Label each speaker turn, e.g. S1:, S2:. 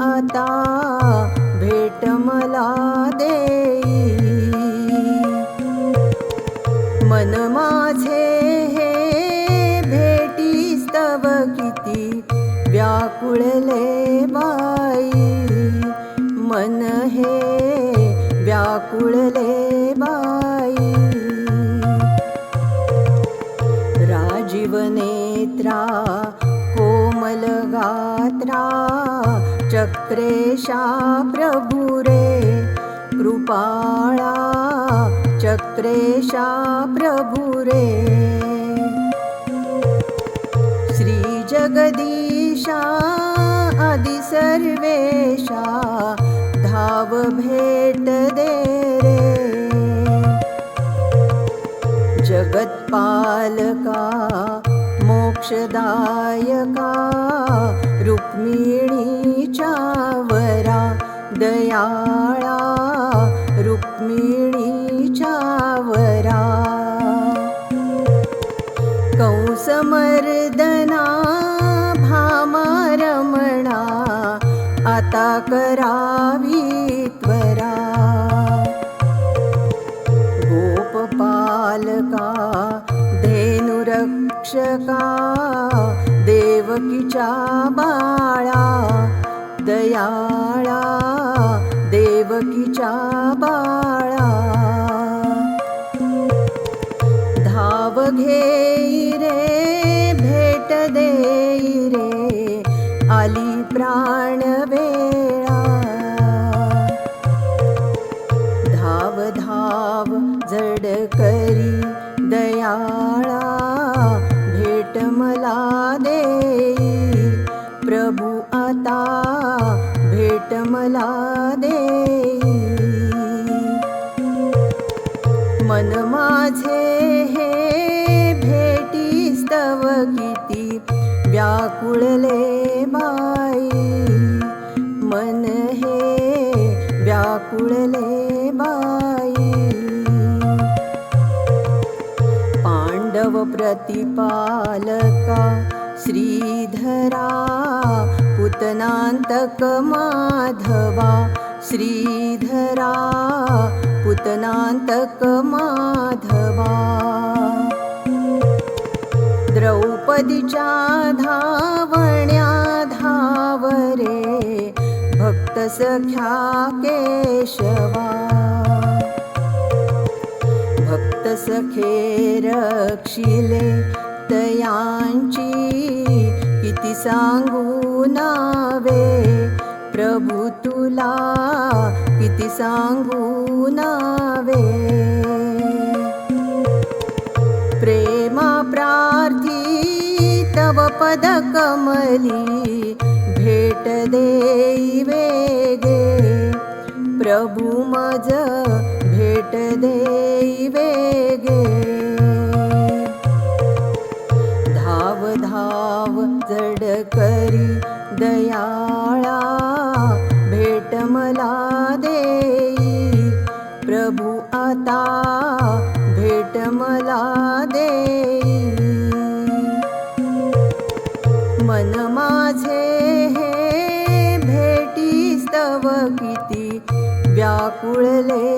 S1: आता भेट मला देई. मन माझे हे भेटी स्तव किती व्याकुळले बाई. मन हे व्याकुळले बाई. राजीव नेत्रा कोमल गात्रा चक्रेशा प्रभुरे कृपाळा चक्रेशा प्रभुरे। श्रीजगदीशा आदि भेट दे रे। जगत्पालका मोक्षदायका रुक्मि दयाळा रुक्मिणीच्या वरा. कंसमर्दना भामारमणा आता करावी त्वरा. गोपपालका धेनुरक्षका देवकीच्या बाळा दयाळा देवकीच्या बाळा. धाव घेई रे भेट देई रे आली प्राण वेळा. धाव धाव जड करी दयाळा भेट मला देई. प्रभु आता मला दे. मन माझे हे भेटी स्तव किती व्याकुळले बाई. मन हे व्याकुळले बाई. पांडव प्रतिपालका श्रीधरा पुतनांतक माधवा श्रीधरा पुतनांतक माधवा द्रौपदीच्या धावण्या धावरे भक्त सख्या केशवा। भक्त सखे रक्षिले तयांची किती सांगू नावे. प्रभू तुला किती सांगू नावे. प्रेमा प्रार्थी तव पद कमली भेट देई वेगे. प्रभू मज भेट देई वेगे मला देई प्रभू आता भेट मला देई मन माझे हे भेटीस तव किती व्याकुळले.